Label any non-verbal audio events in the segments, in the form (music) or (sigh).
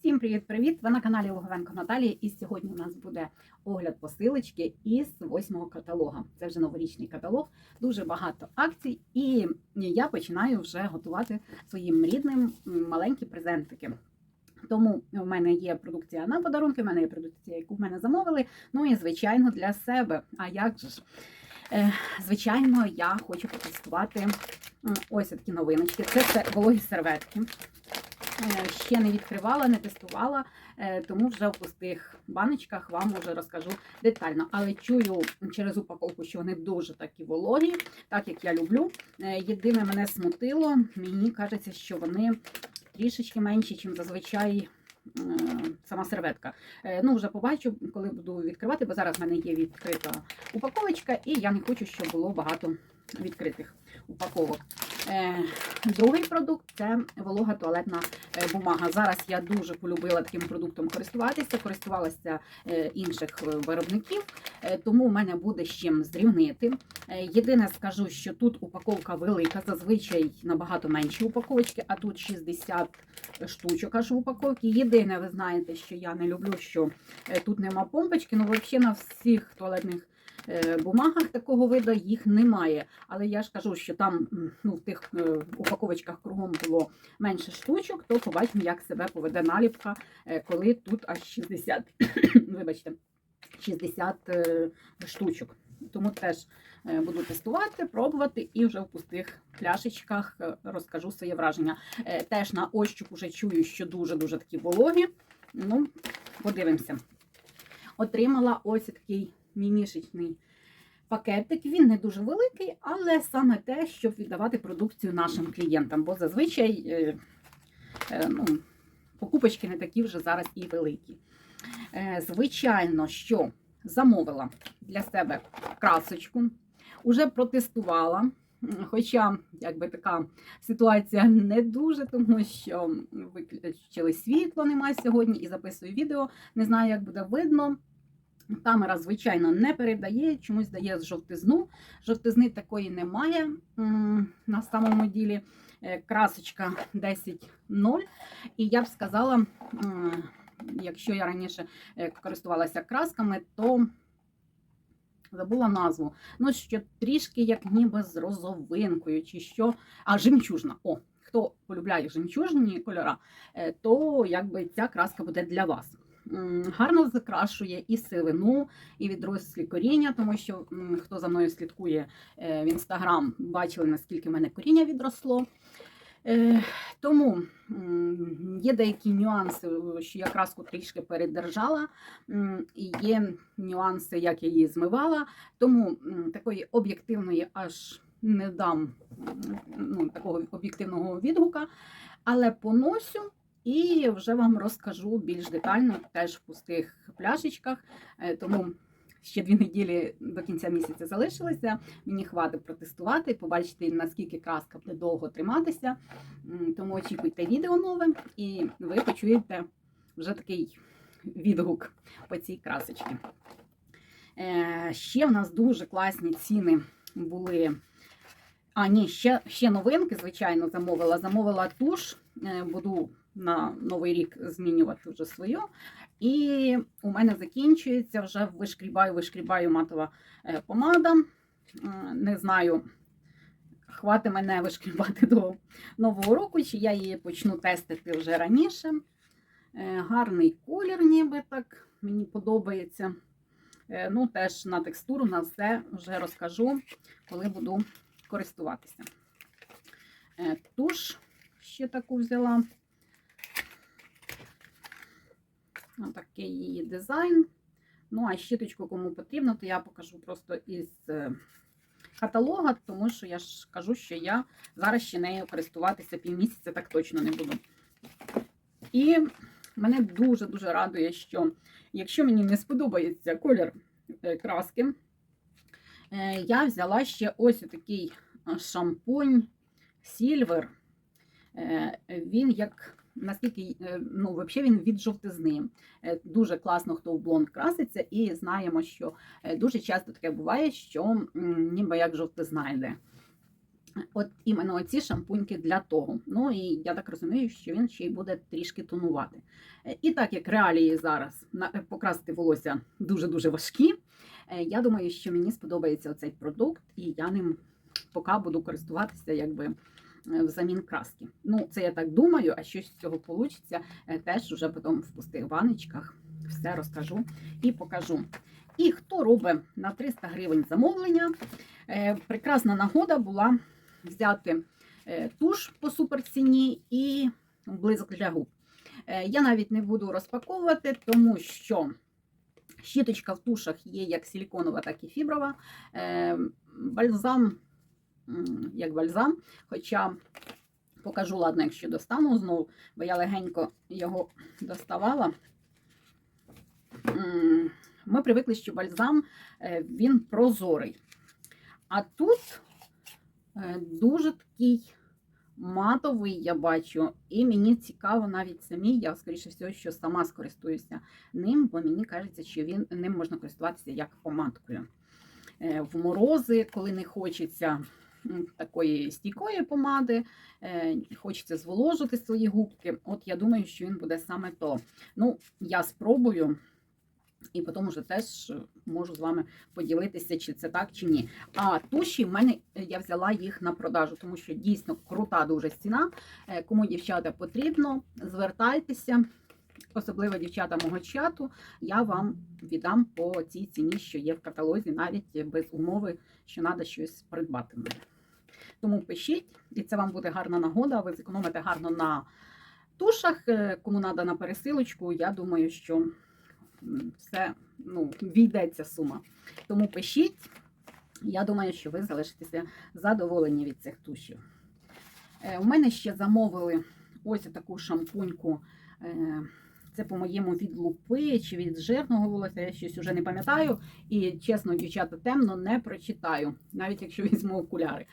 Всім привіт-привіт! Ви на каналі Логовенко Наталія. І сьогодні у нас буде огляд посилочки із восьмого каталога. Це вже новорічний каталог, дуже багато акцій, і я починаю вже готувати своїм рідним маленькі презентики. Тому в мене є продукція на подарунки, в мене є продукція, яку в мене замовили. Ну і звичайно для себе. А як же ж? Е, Звичайно, я хочу потестувати м, ось такі новиночки. Це, це вологі серветки. Е, Ще не відкривала, не тестувала, е, тому вже в пустих баночках вам вже розкажу детально. Але чую через упаковку, що вони дуже такі вологі, так як я люблю. Е, Єдине мене смутило, мені кажеться, що вони трішечки менші, ніж зазвичай. Сама серветка. Ну, вже побачу, коли буду відкривати, бо зараз в мене є відкрита упаковочка, і я не хочу, щоб було багато відкритих упаковок. Е, Другий продукт це волога туалетна е, бумага. Зараз я дуже полюбила таким продуктом користуватися, користувалася е, інших виробників, тому в мене буде з чим зрівнити. Єдине скажу, що тут упаковка велика, зазвичай набагато менші упаковочки, а тут 60 штучок аж в упаковці. Єдине, ви знаєте, що я не люблю, що тут нема помпочки, ну взагалі на всіх туалетних бумагах такого виду їх немає. Але я ж кажу, що там ну, в тих е, упаковочках кругом було менше штучок, то побачимо, як себе поведе наліпка, е, коли тут аж 60, (coughs) вибачте, 60 е, штучок. Тому теж е, буду тестувати, пробувати і вже в пустих пляшечках е, розкажу своє враження. Е, Теж на ощуп уже чую, що дуже-дуже такі вологі. Ну, подивимося. Отримала ось такий мімішечний пакетик. Він не дуже великий, але саме те, щоб віддавати продукцію нашим клієнтам. Бо зазвичай е, е, ну, покупочки не такі вже зараз і великі. Е, Звичайно, що замовила для себе красочку, уже протестувала. Хоча, якби така ситуація не дуже, тому що виключили світло, немає сьогодні, і записую відео. Не знаю, як буде видно. Камера, звичайно, не передає, чомусь дає жовтизну. Жовтизни такої немає на самому ділі. Е, Красочка 10.0. І я б сказала, якщо я раніше е, користувалася красками, то забула назву. Ну, що трішки як ніби з розовинкою, чи що. А жемчужна. О, хто полюбляє жемчужні кольора, е, то якби ця краска буде для вас. Гарно закрашує і сивину, і відрослі коріння, тому що хто за мною слідкує е, в інстаграм, бачили, наскільки в мене коріння відросло. Е, Тому є деякі нюанси, що я краску трішки передержала, і є нюанси, як я її змивала. Тому такої об'єктивної аж не дам ну, такого об'єктивного відгука, але поносю. І вже вам розкажу більш детально, теж в пустих пляшечках. Е, Тому ще дві неділі до кінця місяця залишилося. Мені хватить протестувати, побачити, наскільки краска буде довго триматися. Тому очікуйте відео нове, і ви почуєте вже такий відгук по цій красочці. Е, Ще в нас дуже класні ціни були. А, ні, ще, ще новинки, звичайно, замовила. Замовила туш, е, буду на новий рік змінювати вже свою. І у мене закінчується вже вишкрібаю, вишкрібаю матова е, помада. Не знаю, хватить мене вишкрібати до нового року, чи я її почну тестити вже раніше. Е, Гарний колір, ніби так, мені подобається. Е, Ну, теж на текстуру, на все вже розкажу, коли буду користуватися. Туш ще таку взяла. Такий її дизайн. Ну, а щіточку, кому потрібно, то я покажу просто із е, каталога, тому що я ж кажу, що я зараз ще нею користуватися півмісяця так точно не буду. І мене дуже-дуже радує, що якщо мені не сподобається колір е, краски, е, я взяла ще ось такий шампунь Silver. Він як наскільки е, ну, взагалі він від жовтизни. Е, Дуже класно, хто в блонд краситься, і знаємо, що е, дуже часто таке буває, що ніби як жовтизна йде. От іменно ці шампуньки для того. Ну і я так розумію, що він ще й буде трішки тонувати. І так як реалії зараз покрасити волосся дуже-дуже важкі, я думаю, що мені сподобається цей продукт, і я ним поки буду користуватися якби взамін краски. Ну, це я так думаю, а щось з цього вийде, теж вже потім в пустих баночках все розкажу і покажу. І хто робить на 300 гривень замовлення, е, прекрасна нагода була взяти е, туш по суперціні і близок для губ. Е, Я навіть не буду розпаковувати, тому що щіточка в тушах є як силіконова, так і фіброва. Е, Бальзам, як бальзам, хоча покажу, ладно, якщо достану знову, бо я легенько його доставала. Ми привикли, що бальзам е, він прозорий. А тут е, дуже такий матовий, я бачу, і мені цікаво навіть самі, я, скоріше всього, що сама скористуюся ним, бо мені кажеться, що він ним можна користуватися як помадкою. Е, В морози, коли не хочеться такої стійкої помади, е, хочеться зволожити свої губки. От я думаю, що він буде саме то. Ну, я спробую. І потім вже теж можу з вами поділитися, чи це так, чи ні. А туші в мене е, я взяла їх на продажу, тому що дійсно крута дуже ціна. Е, Кому дівчата потрібно, звертайтеся, особливо дівчата мого чату. Я вам віддам по цій ціні, що є в каталозі, навіть без умови, що треба щось придбати. мене. Тому пишіть, і це вам буде гарна нагода. Ви зекономите гарно на тушах. Е, Кому треба на пересилочку, я думаю, що все ну, війдеться сума. Тому пишіть. Я думаю, що ви залишитеся задоволені від цих тушів. Е, У мене ще замовили ось таку шампуньку. Е, Це, по-моєму, від лупи чи від жирного волосся, я щось уже не пам'ятаю. І чесно, дівчата, темно не прочитаю, навіть якщо візьму окуляри.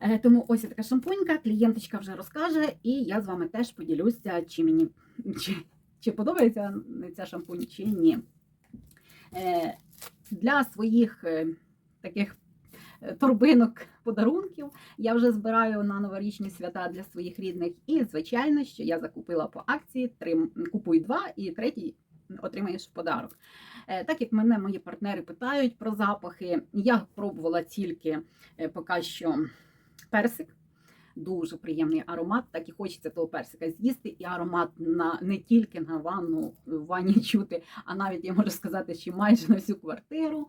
Е, Тому ось така шампунька, клієнточка вже розкаже, і я з вами теж поділюся, чи мені чи, чи подобається ця шампунь, чи ні. Е, Для своїх е, таких торбинок подарунків я вже збираю на новорічні свята для своїх рідних. І, звичайно, що я закупила по акції три купуй два і третій отримаєш в подарок. Так як мене мої партнери питають про запахи, я пробувала тільки поки що персик. Дуже приємний аромат, так і хочеться того персика з'їсти, і аромат на не тільки на ванну в ванні (laughs) чути, а навіть я можу сказати, що майже на всю квартиру.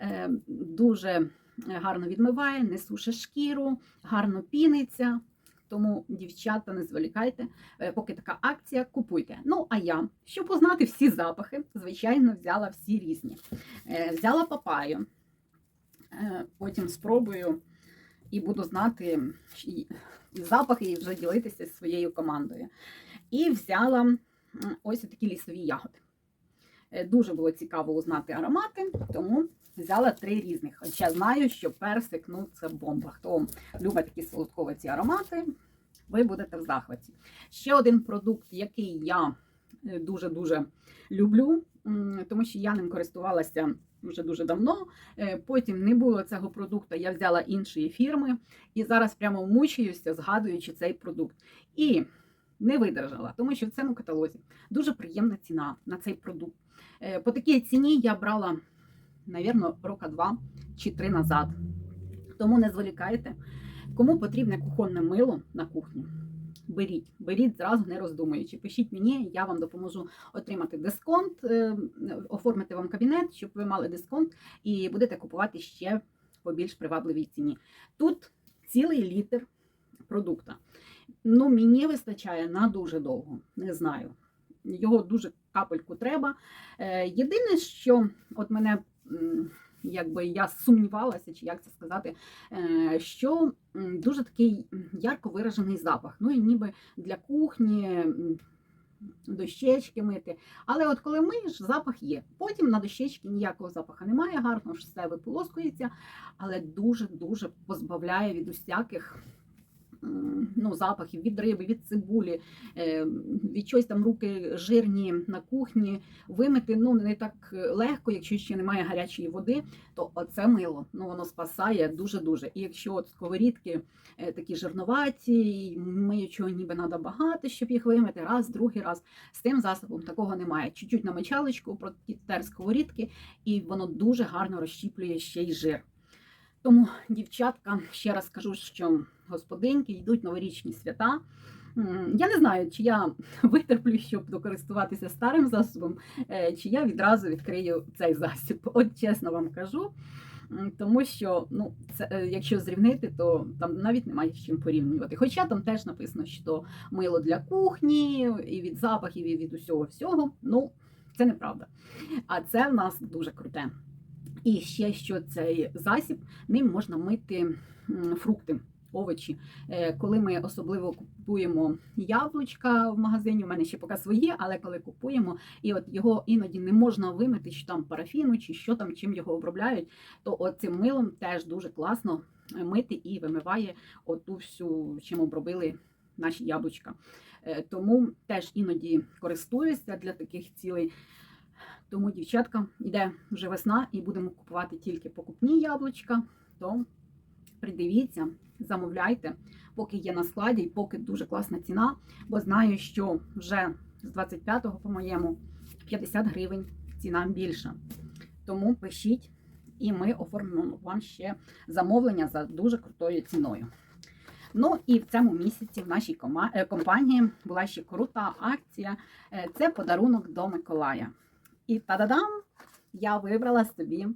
Е, Дуже гарно відмиває, не суше шкіру, гарно піниться. Тому, дівчата, не зволікайте, Е, поки така акція, купуйте. Ну, а я, щоб познати всі запахи, звичайно, взяла всі різні. Е, Взяла папаю, Е, потім спробую і буду знати і- запахи і вже ділитися зі своєю командою. І взяла ось такі лісові ягоди. Е, Дуже було цікаво узнати аромати, тому взяла три різних. Хоча знаю, що персик ну це бомба. Хто любить такі солодкові аромати, ви будете в захваті. Ще один продукт, який я дуже-дуже люблю, тому що я ним користувалася вже дуже давно. Е, Потім не було цього продукту, я взяла іншої фірми і зараз прямо мучаюся, згадуючи цей продукт. І не видержала, тому що в цьому каталозі дуже приємна ціна на цей продукт. Е, По такій ціні я брала, навірно, рока два чи три назад. Тому не зволікайте. Кому потрібне кухонне мило на кухню, беріть, беріть зразу не роздумуючи. Пишіть мені, я вам допоможу отримати дисконт, е, оформити вам кабінет, щоб ви мали дисконт, і будете купувати ще по більш привабливій ціні. Тут цілий літр продукта. Ну, мені вистачає на дуже довго, не знаю. Його дуже капельку треба. Е, Єдине, що от мене. Якби я сумнівалася, чи як це сказати, е, що дуже такий ярко виражений запах. Ну і ніби для кухні дощечки мити. Але от коли миєш, запах є. Потім на дощечки ніякого запаху немає, гарно ж все виполоскується, але дуже-дуже позбавляє від усяких ну, запахів від риби, від цибулі, е, від чогось там руки жирні на кухні, вимити ну, не так легко, якщо ще немає гарячої води, то оце мило ну, воно спасає дуже-дуже. І якщо от сковорідки е, такі жирноваті, миючого ніби треба багато, щоб їх вимити, раз, другий раз. З тим засобом такого немає. Чуть-чуть на мочалочку, протер сковорідки, і воно дуже гарно розщіплює ще й жир. Тому, дівчатка, ще раз кажу, що господинки йдуть новорічні свята. Я не знаю, чи я (laughs) витерплю, щоб докористуватися старим засобом, е, чи я відразу відкрию цей засіб. От чесно вам кажу. Тому що, ну, це, е, якщо зрівнити, то там навіть немає з чим порівнювати. Хоча там теж написано, що мило для кухні, і від запахів, і від усього всього. Ну, це неправда. А це в нас дуже круте. І ще що цей засіб, ним можна мити фрукти. Овочі, Е, коли ми особливо купуємо яблучка в магазині, у мене ще поки свої, але коли купуємо, і от його іноді не можна вимити, чи там парафіну, чи що там, чим його обробляють, то от цим милом теж дуже класно е, мити і вимиває оту всю, чим обробили наші яблучка. Е, Тому теж іноді користуюся для таких цілей. Тому, дівчатка, йде вже весна і будемо купувати тільки покупні яблучка, то придивіться, замовляйте, поки є на складі і поки дуже класна ціна, бо знаю, що вже з 25-го, по-моєму, 50 гривень ціна більша. Тому пишіть, і ми оформимо вам ще замовлення за дуже крутою ціною. Ну і в цьому місяці в нашій е, компанії була ще крута акція. Е, Це подарунок до Миколая. І та-дадам! Я вибрала собі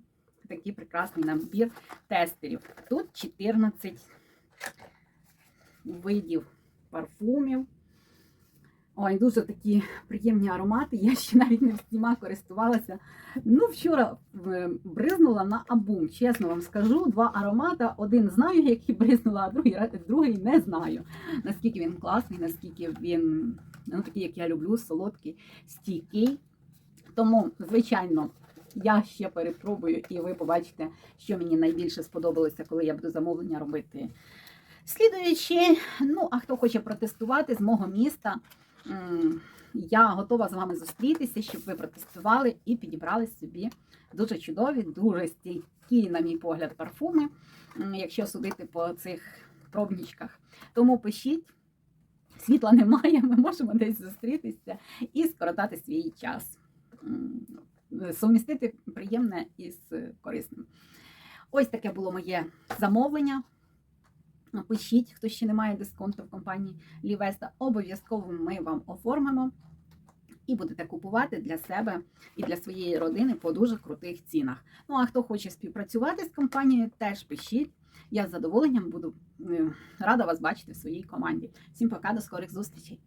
такий прекрасний набір тестерів. Тут 14 видів парфумів. Ой, дуже такі приємні аромати. Я ще навіть не всіма користувалася. Ну, вчора е, бризнула на абум. Чесно вам скажу, два аромата. Один знаю, який бризнула, а другий, другий не знаю. Наскільки він класний, наскільки він ну, такий, як я люблю, солодкий, стійкий. Тому, звичайно, я ще перепробую, і ви побачите, що мені найбільше сподобалося, коли я буду замовлення робити. Слідуючи, ну а хто хоче протестувати з мого міста, я готова з вами зустрітися, щоб ви протестували і підібрали собі дуже чудові, дуже стійкі, на мій погляд, парфуми, якщо судити по цих пробнічках. Тому пишіть. Світла немає, (laughs) ми можемо десь зустрітися і скоротати свій час. Сумістити приємне із корисним. Ось таке було моє замовлення. Пишіть, хто ще не має дисконту в компанії Лівеста, обов'язково ми вам оформимо і будете купувати для себе і для своєї родини по дуже крутих цінах. Ну а хто хоче співпрацювати з компанією, теж пишіть. Я з задоволенням буду рада вас бачити в своїй команді. Всім пока, до скорих зустрічей!